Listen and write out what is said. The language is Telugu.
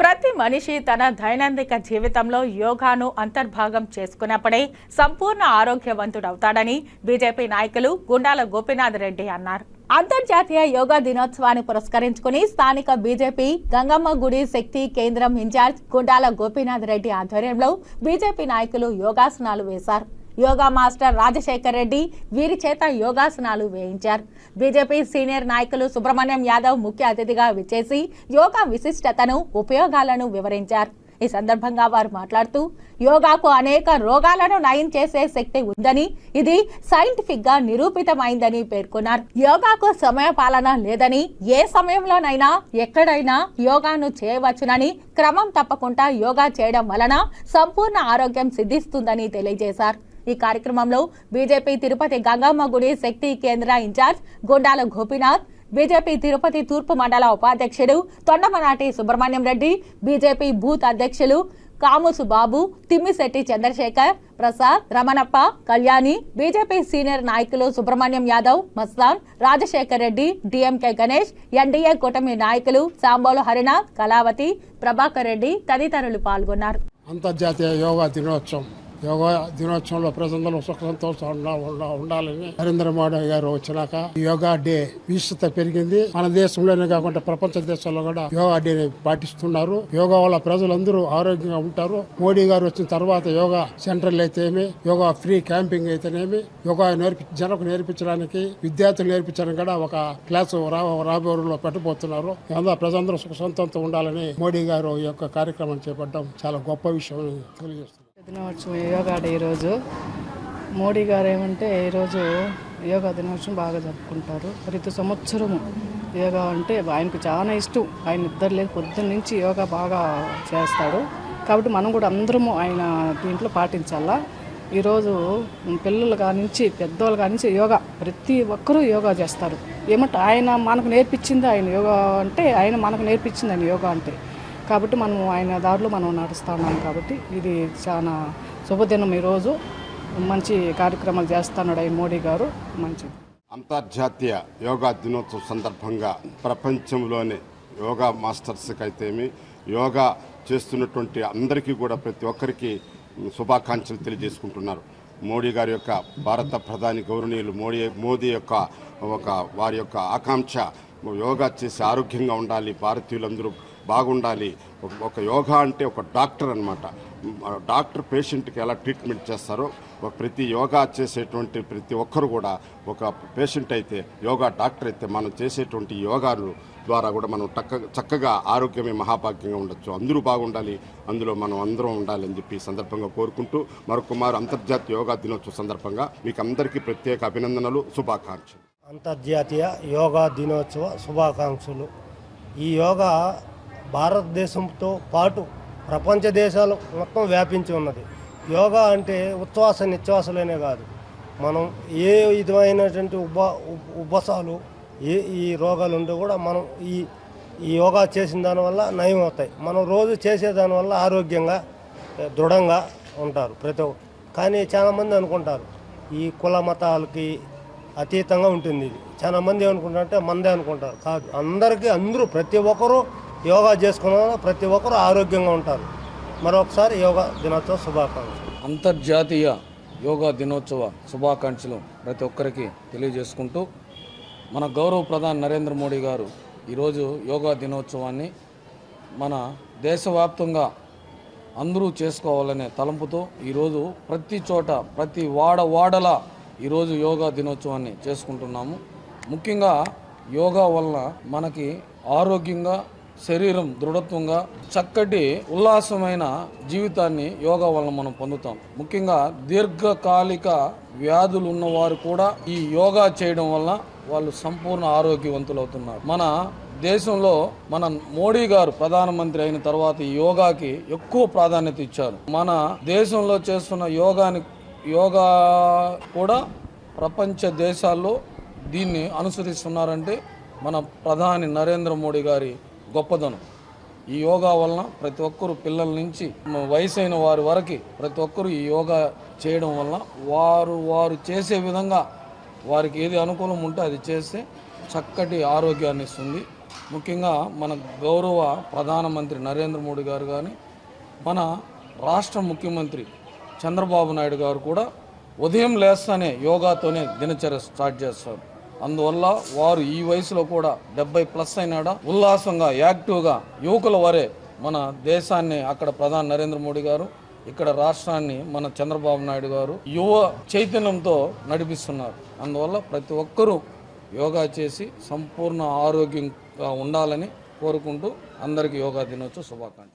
ప్రతి మనిషి తన దైనందిక జీవితంలో యోగాను అంతర్భాగం చేసుకున్నప్పుడే సంపూర్ణ ఆరోగ్యవంతుడవుతాడని బీజేపీ నాయకులు గుండాల గోపీనాథ్ రెడ్డి అన్నారు. అంతర్జాతీయ యోగా దినోత్సవాన్ని పురస్కరించుకుని స్థానిక బీజేపీ గంగమ్మ గుడి శక్తి కేంద్రం ఇన్ఛార్జ్ గుండాల గోపీనాథ్ రెడ్డి ఆధ్వర్యంలో బీజేపీ నాయకులు యోగాసనాలు వేశారు. యోగా మాస్టర్ రాజశేఖర్ రెడ్డి వీరి చేత యోగాసనాలు వేయించారు. బీజేపీ సీనియర్ నాయకులు సుబ్రహ్మణ్యం యాదవ్ ముఖ్య అతిథిగా విచ్చేసి యోగా విశిష్టతను ఉపయోగాలను వివరించారు. ఈ సందర్భంగా వారు మాట్లాడుతూ యోగాకు అనేక రోగాలను నయం చేసే శక్తి ఉందని ఇది సైంటిఫిక్గా నిరూపితమైందని పేర్కొన్నారు. యోగాకు సమయ పాలన లేదని ఏ సమయంలోనైనా ఎక్కడైనా యోగాను చేయవచ్చునని క్రమం తప్పకుండా యోగా చేయడం వలన సంపూర్ణ ఆరోగ్యం సిద్ధిస్తుందని తెలియజేశారు. ఈ కార్యక్రమంలో బీజేపీ తిరుపతి గంగమ్మ గుడి శక్తి కేంద్ర ఇన్ఛార్జ్ గుండాల గోపీనాథ్ బీజేపీ తిరుపతి తూర్పు మండల ఉపాధ్యక్షుడు తొండమనాటి సుబ్రహ్మణ్యం రెడ్డి బీజేపీ బూత్ అధ్యక్షులు కాముసు బాబు తిమ్మిశెట్టి చంద్రశేఖర్ ప్రసాద్ రమణప్ప కళ్యాణి బీజేపీ సీనియర్ నాయకులు సుబ్రహ్మణ్యం యాదవ్ మస్తాన్ రాజశేఖర్ రెడ్డి డిఎంకే గణేష్ ఎన్డీఏ కూటమి నాయకులు సాంబోలు హరినాథ్ కళావతి ప్రభాకర్ రెడ్డి తదితరులు పాల్గొన్నారు. అంతర్జాతీయ యోగా దినోత్సవం. యోగా దినోత్సవంలో ప్రజలందరూ సుఖ సంతోషంగా ఉండా- ఉండాలని నరేంద్ర మోడీ గారు వచ్చినాక యోగా డే విశిష్టత పెరిగింది. మన దేశంలోనే కాకుండా ప్రపంచ దేశాల్లో కూడా యోగా డే పాటిస్తున్నారు. యోగా వల్ల ప్రజలందరూ ఆరోగ్యంగా ఉంటారు. మోడీ గారు వచ్చిన తర్వాత యోగా సెంటర్లు అయితేనేమి యోగా ఫ్రీ క్యాంపింగ్ అయితేనేమి యోగా నేర్పి జనకు నేర్పించడానికి విద్యార్థులు నేర్పించడానికి కూడా ఒక క్లాసు రా రాబోయే రోజుల్లో పెట్టబోతున్నారు. అందరూ ప్రజలందరూ సుఖ సంతోషంతో ఉండాలని మోడీ గారు ఈ యొక్క కార్యక్రమం చేపట్టడం చాలా గొప్ప విషయం తెలియజేస్తున్నారు దినోత్సవం యోగా డే ఈరోజు. మోడీ గారు ఏమంటే ఈరోజు యోగా దినోత్సవం బాగా జరుపుకుంటారు. ప్రతి సంవత్సరము యోగా అంటే ఆయనకు చాలా ఇష్టం. ఆయన ఇద్దరు లేదు పొద్దున్న నుంచి యోగా బాగా చేస్తాడు. కాబట్టి మనం కూడా అందరము ఆయన దీంట్లో పాటించాలా? ఈరోజు పిల్లలు కానించి పెద్దవాళ్ళు కానించి యోగా ప్రతి ఒక్కరూ యోగా చేస్తారు. ఏమంటే ఆయన మనకు నేర్పించింది ఆయన యోగా అంటే ఆయన మనకు నేర్పించింది ఆయన యోగా అంటే. కాబట్టి మనం ఆయన దారిలో మనం నడుస్తూ ఉన్నాం కాబట్టి ఇది చాలా శుభదినం ఈరోజు. మంచి కార్యక్రమాలు చేస్తున్నాడు ఆయన మోడీ గారు. మంచిది. అంతర్జాతీయ యోగా దినోత్సవం సందర్భంగా ప్రపంచంలోనే యోగా మాస్టర్స్కి అయితేమి యోగా చేస్తున్నటువంటి అందరికీ కూడా ప్రతి ఒక్కరికి శుభాకాంక్షలు తెలియజేసుకుంటున్నారు. మోడీ గారి యొక్క భారత ప్రధాని గౌరవనీయులు మోడీ మోదీ యొక్క ఒక వారి యొక్క ఆకాంక్ష యోగా చేసి ఆరోగ్యంగా ఉండాలి భారతీయులందరూ బాగుండాలి. ఒక- యోగా అంటే ఒక డాక్టర్ అనమాట డాక్టర్ పేషెంట్కి ఎలా ట్రీట్మెంట్ చేస్తారో ఒక ప్రతి యోగా చేసేటువంటి ప్రతి ఒక్కరు కూడా ఒక పేషెంట్ అయితే యోగా డాక్టర్ అయితే మనం చేసేటువంటి యోగాలు ద్వారా కూడా మనం టక్క చక్కగా ఆరోగ్యమే మహాభాగ్యంగా ఉండొచ్చు. అందరూ బాగుండాలి అందులో మనం అందరం ఉండాలని చెప్పి సందర్భంగా కోరుకుంటూ మరొకమారు అంతర్జాతీయ యోగా దినోత్సవం సందర్భంగా మీకు అందరికీ ప్రత్యేక అభినందనలు శుభాకాంక్షలు. అంతర్జాతీయ యోగా దినోత్సవ శుభాకాంక్షలు. ఈ యోగా భారతదేశంతో పాటు ప్రపంచ దేశాలు మొత్తం వ్యాపించి ఉన్నది. యోగా అంటే ఉచ్ఛ్వాస నిశ్వాసలేనే కాదు. మనం ఏ విధమైనటువంటి ఉబ్బ ఉబ్బసాలు ఏ ఈ రోగాలు ఉంటే కూడా మనం ఈ ఈ యోగా చేసిన దానివల్ల నయం అవుతాయి. మనం రోజు చేసే దానివల్ల ఆరోగ్యంగా దృఢంగా ఉంటారు ప్రతి ఒక్క కానీ చాలామంది అనుకుంటారు ఈ కుల మతాలకి అతీతంగా ఉంటుంది ఇది. చాలామంది ఏమనుకుంటారంటే మందే అనుకుంటారు. కాదు అందరికీ అందరూ ప్రతి ఒక్కరూ యోగా చేసుకున్న ప్రతి ఒక్కరు ఆరోగ్యంగా ఉంటారు. మరొకసారి యోగా దినోత్సవ శుభాకాంక్షలు. అంతర్జాతీయ యోగా దినోత్సవ శుభాకాంక్షలు ప్రతి ఒక్కరికి తెలియజేసుకుంటూ మన గౌరవ ప్రధాని నరేంద్ర మోడీ గారు ఈరోజు యోగా దినోత్సవాన్ని మన దేశవ్యాప్తంగా అందరూ చేసుకోవాలనే తలంపుతో ఈరోజు ప్రతి చోట ప్రతి వాడ వాడల ఈరోజు యోగా దినోత్సవాన్ని చేసుకుంటున్నాము. ముఖ్యంగా యోగా వలన మనకి ఆరోగ్యంగా శరీరం దృఢత్వంగా చక్కటి ఉల్లాసమైన జీవితాన్ని యోగా వలన మనం పొందుతాం. ముఖ్యంగా దీర్ఘకాలిక వ్యాధులు ఉన్నవారు కూడా ఈ యోగా చేయడం వలన వాళ్ళు సంపూర్ణ ఆరోగ్యవంతులు అవుతున్నారు మన దేశంలో మన మోడీ గారు ప్రధానమంత్రి అయిన తర్వాత ఈ యోగాకి ఎక్కువ ప్రాధాన్యత ఇచ్చారు. మన దేశంలో చేస్తున్న యోగాని యోగా కూడా ప్రపంచ దేశాల్లో దీన్ని అనుసరిస్తున్నారంటే మన ప్రధాని నరేంద్ర మోడీ గారి గొప్పదనం. ఈ యోగా వలన ప్రతి ఒక్కరు పిల్లల నుంచి వయసైన వారి వరకు ప్రతి ఒక్కరు ఈ యోగా చేయడం వలన వారు వారు చేసే విధంగా వారికి ఏది అనుకూలం ఉంటే అది చేస్తే చక్కటి ఆరోగ్యాన్ని ఇస్తుంది. ముఖ్యంగా మన గౌరవ ప్రధానమంత్రి నరేంద్ర మోడీ గారు కానీ మన రాష్ట్ర ముఖ్యమంత్రి చంద్రబాబు నాయుడు గారు కూడా ఉదయం లేస్తానే యోగాతోనే దినచర్య స్టార్ట్ చేస్తారు. అందువల్ల వారు ఈ వయసులో కూడా డెబ్బై ప్లస్ అయినాడా? ఉల్లాసంగా యాక్టివ్గా యువకుల వరే మన దేశాన్ని అక్కడ ప్రధాని నరేంద్ర మోడీ గారు ఇక్కడ రాష్ట్రాన్ని మన చంద్రబాబు నాయుడు గారు యువ చైతన్యంతో నడిపిస్తున్నారు. అందువల్ల ప్రతి ఒక్కరూ యోగా చేసి సంపూర్ణ ఆరోగ్యంగా ఉండాలని కోరుకుంటూ అందరికీ యోగా దినోత్సవ శుభాకాంక్షలు.